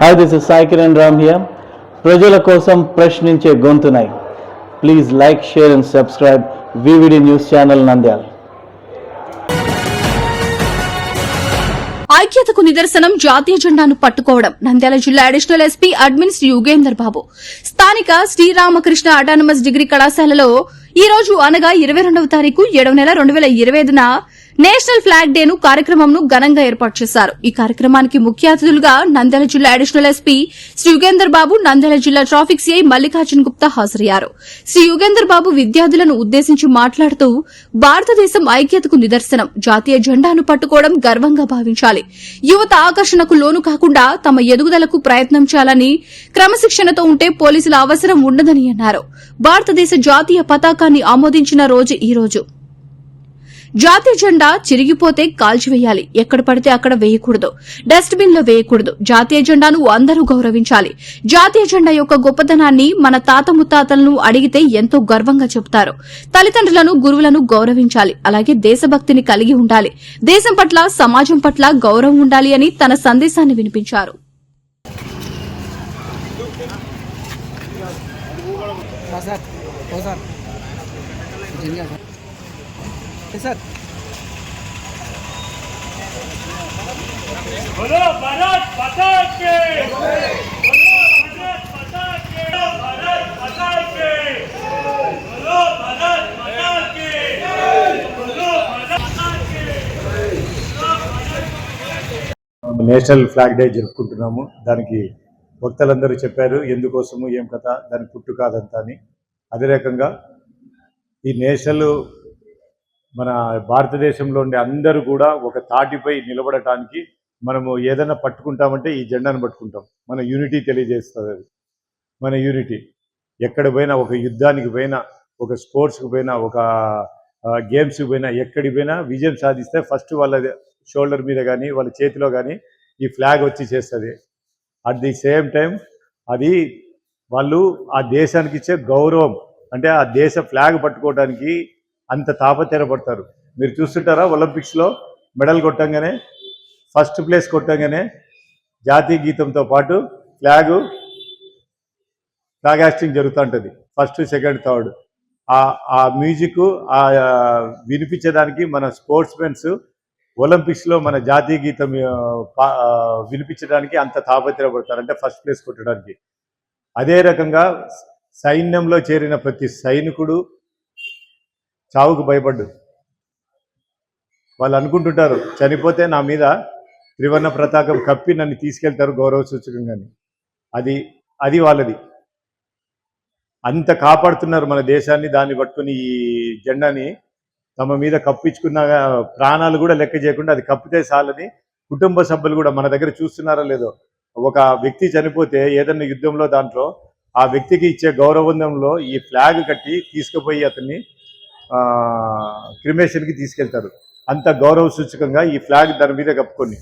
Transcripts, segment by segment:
Hi this is Sai Kiran Ram here ప్రజల కోసం ప్రశ్నించే గొంతునై. Please like share and subscribe VVD news channel Nandyal ఐక్యతకు నిదర్శనం జాతీయ జెండాను పట్టుకోవడం. నంద్యాల జిల్లా additional SP admins Yugender Babu. స్థానిక శ్రీరామకృష్ణ అటానమస్ డిగ్రీ కళాశాలలో ఈ రోజు అనగా ఇరవై రెండవ తారీఖు ఏడవ నెల రెండు వేల ఇరవై ఐదున నేషనల్ ఫ్లాగ్ డేను కార్యక్రమంను ఘనంగా ఏర్పాటు చేశారు. ఈ కార్యక్రమానికి ముఖ్య అతిథులుగా నంద్యాల జిల్లా అడిషనల్ ఎస్పీ శ్రీ యుగేందర్ బాబు నంద్యాల జిల్లా ట్రాఫిక్ సిఐ మల్లికార్జున్ గుప్తా హాజరయ్యారు. శ్రీ యుగేందర్ బాబు విద్యార్థులను ఉద్దేశించి మాట్లాడుతూ భారతదేశం ఐక్యతకు నిదర్శనం జాతీయ జెండాను పట్టుకోవడం గర్వంగా భావించాలి. యువత ఆకర్షణకు లోను కాకుండా తమ ఎదుగుదలకు ప్రయత్నం చేయాలని క్రమశిక్షణతో ఉంటే పోలీసుల అవసరం ఉండదని అన్నారు. భారతదేశ జాతీయ పతాకాన్ని ఆమోదించిన రోజు ఈ రోజు. జాతీయ జెండా చిరిగిపోతే కాల్చివేయాలి ఎక్కడ పడితే అక్కడ వేయకూడదు. డస్ట్బిన్లో వేయకూడదు. జాతీయ జెండాను అందరూ గౌరవించాలి. జాతీయ జెండా యొక్క గొప్పతనాన్ని మన తాత ముత్తాతలను అడిగితే ఎంతో గర్వంగా చెబుతారు. తల్లిదండ్రులను గురువులను గౌరవించాలి. అలాగే దేశభక్తిని కలిగి ఉండాలి. దేశం పట్ల సమాజం పట్ల గౌరవం ఉండాలి అని తన సందేశాన్ని వినిపించారు. हाँ सर हो सर जिंगा सर ये सर बोलो भारत माता के बोलो भारत माता के भारत माता के बोलो भारत माता के बोलो भारत माता के నేషనల్ ఫ్లాగ్ డే జరుపుకుంటున్నాము దానికి వక్తలందరూ చెప్పారు ఎందుకోసము ఏం కథ దాని పుట్టు కాదంతా అని అదే రకంగా ఈ నేషనల్ మన భారతదేశంలో ఉండే అందరూ కూడా ఒక తాటిపై నిలబడటానికి మనము ఏదైనా పట్టుకుంటామంటే ఈ జెండాను పట్టుకుంటాం. మన యూనిటీ తెలియజేస్తుంది అది. మన యూనిటీ ఎక్కడ పోయినా ఒక యుద్ధానికి పోయినా ఒక స్పోర్ట్స్కి పోయినా ఒక గేమ్స్కి పోయినా ఎక్కడికి పోయినా విజయం సాధిస్తే ఫస్ట్ వాళ్ళ షోల్డర్ మీద కానీ వాళ్ళ చేతిలో కానీ ఈ ఫ్లాగ్ వచ్చి చేస్తుంది. అట్ ది సేమ్ టైం అది వాళ్ళు ఆ దేశానికి ఇచ్చే గౌరవం అంటే ఆ దేశ ఫ్లాగ్ పట్టుకోవడానికి అంత తాపత్రయపడతారు. మీరు చూస్తుంటారా ఒలింపిక్స్లో మెడల్ కొట్టంగానే ఫస్ట్ ప్లేస్ కొట్టంగానే జాతీయ గీతంతో పాటు ఫ్లాగు ఫ్లాగ్ హాస్టింగ్ జరుగుతూ ఉంటుంది ఫస్ట్ సెకండ్ థర్డ్. ఆ మ్యూజిక్ ఆ వినిపించడానికి మన స్పోర్ట్స్ మెన్స్ ఒలింపిక్స్లో మన జాతీయ గీతం పా- వినిపించడానికి అంత తాపత్రయపడతారు. అంటే ఫస్ట్ ప్లేస్ కొట్టడానికి. అదే రకంగా సైన్యంలో చేరిన ప్రతి సైనికుడు చావుకు భయపడ్డు. వాళ్ళు అనుకుంటుంటారు చనిపోతే నా మీద త్రివర్ణ పతాకం కప్పి నన్ను తీసుకెళ్తారు గౌరవ సూచకంగాని అది అది వాళ్ళది. అంత కాపాడుతున్నారు మన దేశాన్ని దాన్ని పట్టుకుని ఈ జెండాని తమ మీద కప్పించుకున్న ప్రాణాలు కూడా లెక్క చేయకుండా అది కప్పితే చాలని కుటుంబ సభ్యులు కూడా మన దగ్గర చూస్తున్నారో లేదో. ఒక వ్యక్తి చనిపోతే ఏదన్నా యుద్ధంలో దాంట్లో ఆ వ్యక్తికి ఇచ్చే గౌరవంలో ఈ ఫ్లాగ్ కట్టి తీసుకుపోయి అతన్ని క్రిమేషన్కి తీసుకెళ్తారు. అంత గౌరవ సూచకంగా ఈ ఫ్లాగ్ దాని మీద కప్పుకొని.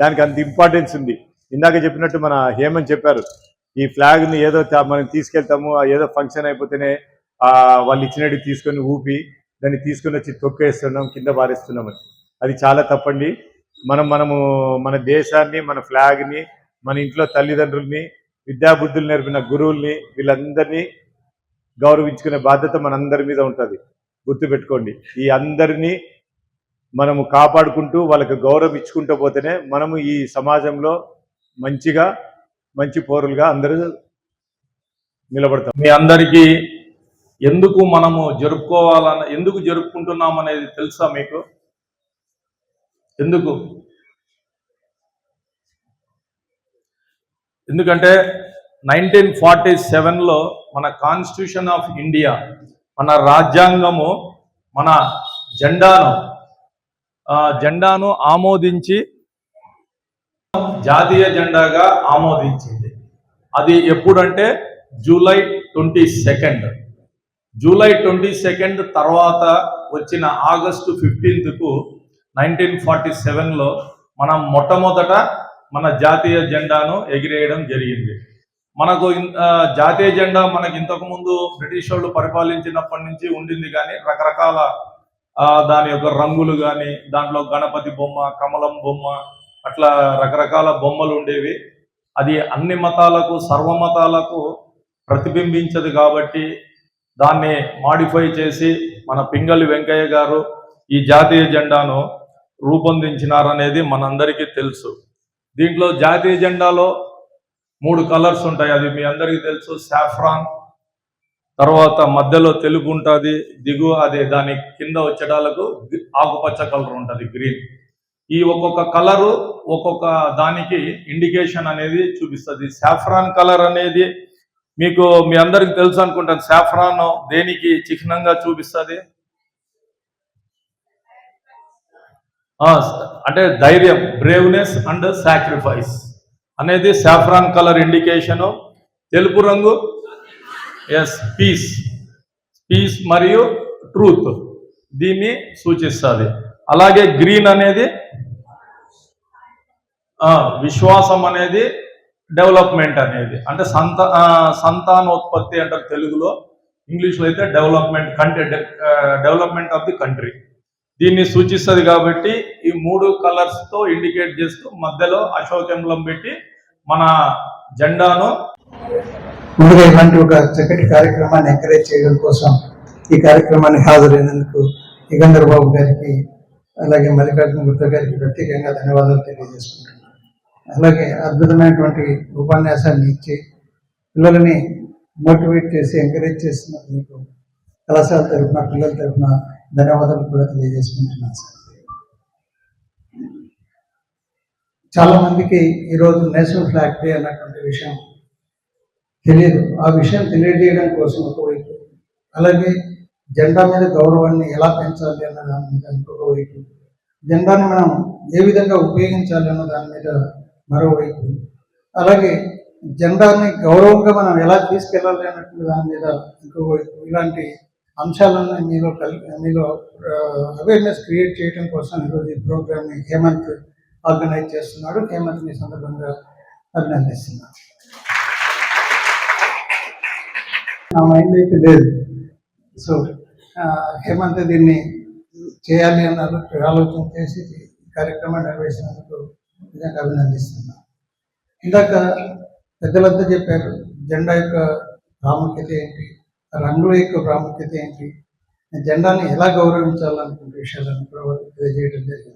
దానికి అంత ఇంపార్టెన్స్ ఉంది. ఇందాక చెప్పినట్టు మన హేమన్ చెప్పారు ఈ ఫ్లాగ్ని ఏదో మనం తీసుకెళ్తాము ఆ ఏదో ఫంక్షన్ అయిపోతేనే వాళ్ళు ఇచ్చినట్టు తీసుకొని ఊపి దాన్ని తీసుకొని వచ్చి తొక్కేస్తున్నాం కింద పారేస్తున్నాం అని. అది చాలా తప్పండి. మనం మనము మన దేశాన్ని మన ఫ్లాగ్ని మన ఇంట్లో తల్లిదండ్రుల్ని విద్యాబుద్ధులు నేర్పిన గురువుల్ని వీళ్ళందరినీ గౌరవించుకునే బాధ్యత మనందరి మీద ఉంటుంది. గుర్తుపెట్టుకోండి. ఈ అందరినీ మనము కాపాడుకుంటూ వాళ్ళకి గౌరవం ఇచ్చుకుంటూ పోతేనే మనము ఈ సమాజంలో మంచిగా మంచి పౌరులుగా అందరూ నిలబడతాం. మీ అందరికీ ఎందుకు మనము జరుపుకోవాలన్న ఎందుకు జరుపుకుంటున్నాం అనేది తెలుసా మీకు? ఎందుకు? ఎందుకంటే నైన్టీన్ ఫార్టీ సెవెన్లో మన కాన్స్టిట్యూషన్ ఆఫ్ ఇండియా మన రాజ్యాంగము మన జెండాను జెండాను ఆమోదించి జాతీయ జెండాగా ఆమోదించింది. అది ఎప్పుడంటే July twenty second. July twenty second తర్వాత వచ్చిన ఆగస్టు ఫిఫ్టీన్త్కు నైన్టీన్ ఫార్టీ సెవెన్లో మనం మొట్టమొదట మన జాతీయ జెండాను ఎగిరేయడం జరిగింది. మనకు జాతీయ జెండా మనకి ఇంతకు ముందు బ్రిటిష్ వాళ్ళు పరిపాలించినప్పటి నుంచి ఉండింది కానీ రకరకాల దాని యొక్క రంగులు కానీ దాంట్లో గణపతి బొమ్మ కమలం బొమ్మ అట్లా రకరకాల బొమ్మలు ఉండేవి. అది అన్ని మతాలకు సర్వమతాలకు ప్రతిబింబించదు కాబట్టి దాన్ని మాడిఫై చేసి మన పింగళి వెంకయ్య గారు ఈ జాతీయ జెండాను రూపొందించినారనేది మనందరికీ తెలుసు. దీంట్లో జాతీయ జెండాలో మూడు కలర్స్ ఉంటాయి. అది మీ అందరికీ తెలుసు. సాఫ్రాన్ తర్వాత మధ్యలో తెలుగు ఉంటుంది దిగువ అది దాని కింద వచ్చేటాలకు ఆకుపచ్చ కలర్ ఉంటుంది గ్రీన్. ఈ ఒక్కొక్క కలరు ఒక్కొక్క దానికి ఇండికేషన్ అనేది చూపిస్తుంది. సాఫ్రాన్ కలర్ అనేది మీకు మీ అందరికి తెలుసు అనుకుంటాను. సాఫ్రాన్ దేనికి చిహ్నంగా చూపిస్తుంది? అంటే ధైర్యం బ్రేవ్నెస్ అండ్ సాక్రిఫైస్. అనేది సాఫ్రాన్ కలర్ ఇండికేషను తెలుపు రంగు? ఎస్ పీస్ పీస్ మరియు ట్రూత్ దీన్ని సూచిస్తుంది. అలాగే గ్రీన్ అనేది విశ్వాసం అనేది డెవలప్మెంట్ అనేది. అంటే సంత సంతానోత్పత్తి అంటారు తెలుగులో. ఇంగ్లీష్లో అయితే development country development of the country దీన్ని సూచిస్తుంది కాబట్టి మూడు కలర్స్తో ఇండికేట్ చేస్తూ మధ్యలో అశోక్ ఎంబ్లం పెట్టి మన జెండాను ముందుగా ఇలాంటి ఒక చక్కటి కార్యక్రమాన్ని ఎంకరేజ్ చేయడం కోసం ఈ కార్యక్రమాన్ని హాజరైనందుకు యుగంధర్ బాబు గారికి అలాగే మల్లికార్జున గుప్తా గారికి ప్రత్యేకంగా ధన్యవాదాలు తెలియజేసుకుంటున్నాను. అలాగే అద్భుతమైనటువంటి ఉపన్యాసాన్ని ఇచ్చి పిల్లలని మోటివేట్ చేసి ఎంకరేజ్ చేస్తున్నందుకు మీకు కళాశాల తరఫున పిల్లల తరఫున ధన్యవాదాలు కూడా తెలియజేసుకుంటున్నాను సార్. చాలా మందికి ఈరోజు నేషనల్ ఫ్లాగ్ డే అన్నటువంటి విషయం తెలియదు ఆ విషయం తెలియజేయడం కోసం ఒకవైపు అలాగే జెండా మీద గౌరవాన్ని ఎలా పెంచాలి అన్న దాని మీద ఇంకొక వైపు జెండాని మనం ఏ విధంగా ఉపయోగించాలి అన్న దాని మీద మరోవైపు అలాగే జెండాని గౌరవంగా మనం ఎలా తీసుకెళ్ళాలి అన్నటువంటి దాని మీద ఇంకొక వైపు ఇలాంటి అంశాలను మీలో కలి మీలో అవేర్నెస్ క్రియేట్ చేయడం కోసం ఈరోజు ఈ ప్రోగ్రామ్ని హేమంత్ ఆర్గనైజ్ చేస్తున్నాడు. హేమంత్ని సందర్భంగా అభినందిస్తున్నాను. నా మైండ్ అయితే లేదు. సో హేమంత్ దీన్ని చేయాలి అన్నారు. ఆలోచన చేసి ఈ కార్యక్రమాన్ని నిర్వహించినందుకు నిజంగా అభినందిస్తున్నాను. ఇందాక పెద్దలంతా చెప్పారు జెండా యొక్క ప్రాముఖ్యత ఏంటి రంగుల యొక్క ప్రాముఖ్యత ఏంటి జెండాని ఎలా గౌరవించాలనుకునే విషయాలను కూడా తెలియజేయడం జరిగింది.